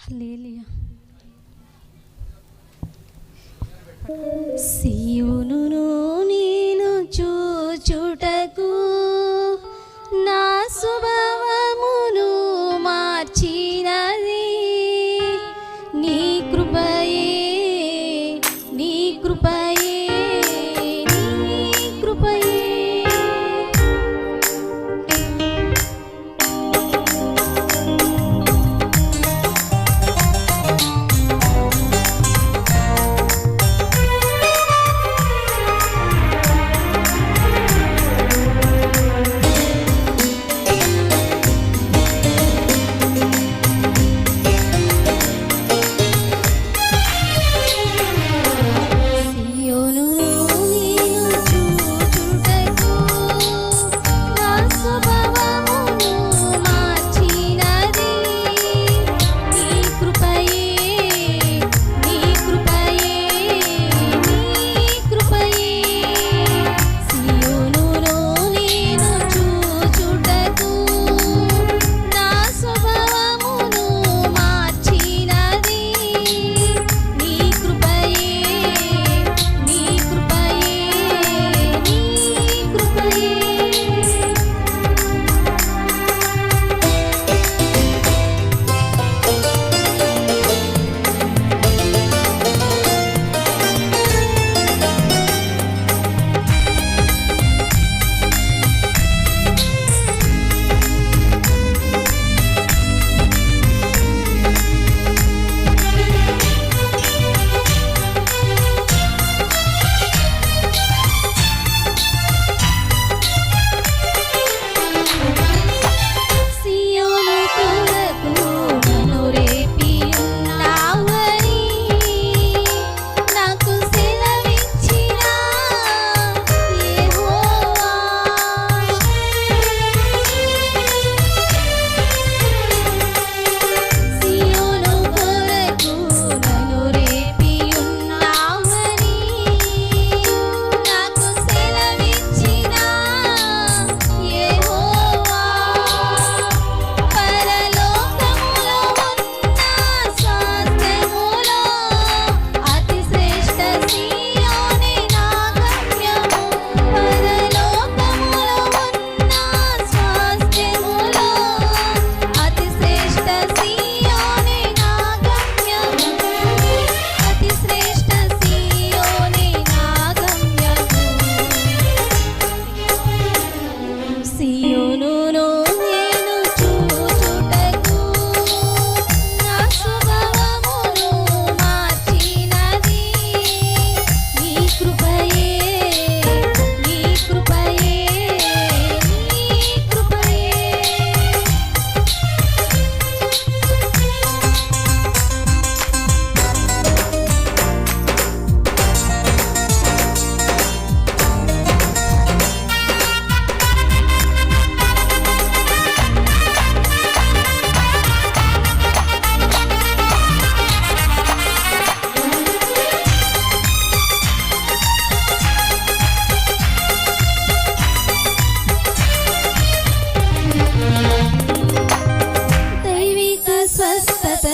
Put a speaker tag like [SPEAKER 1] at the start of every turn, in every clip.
[SPEAKER 1] Hallelujah శివును నేను చూచుటకు నా స్వభావమును మార్చినది నీ కృపయే నీ కృప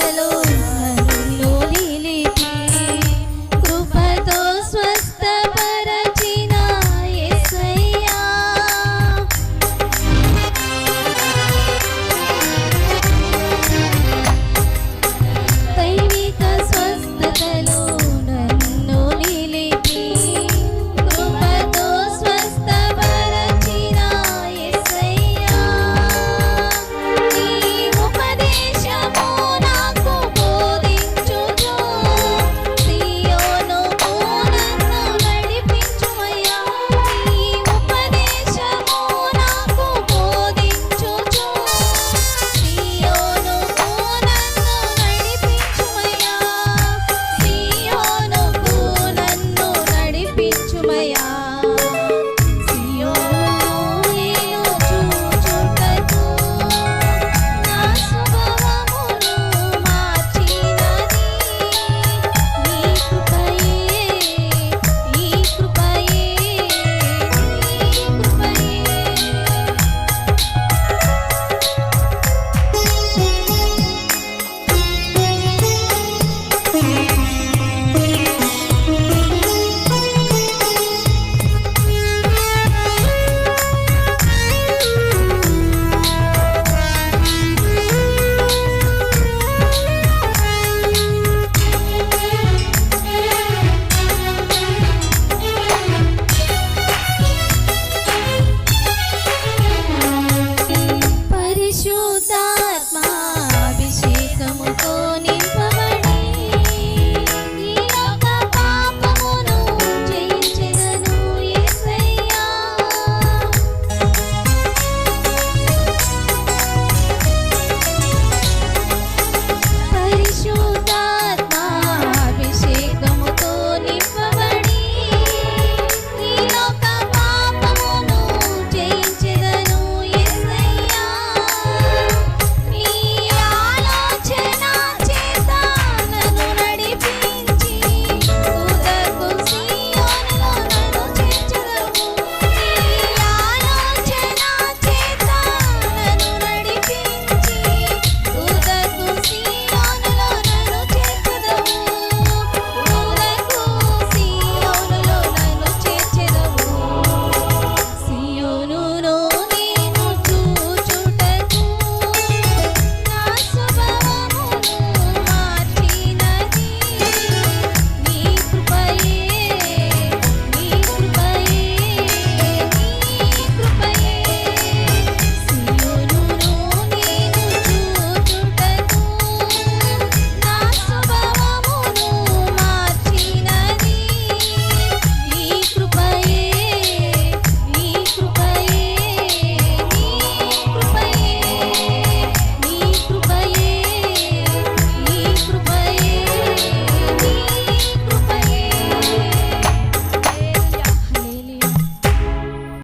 [SPEAKER 1] Hello.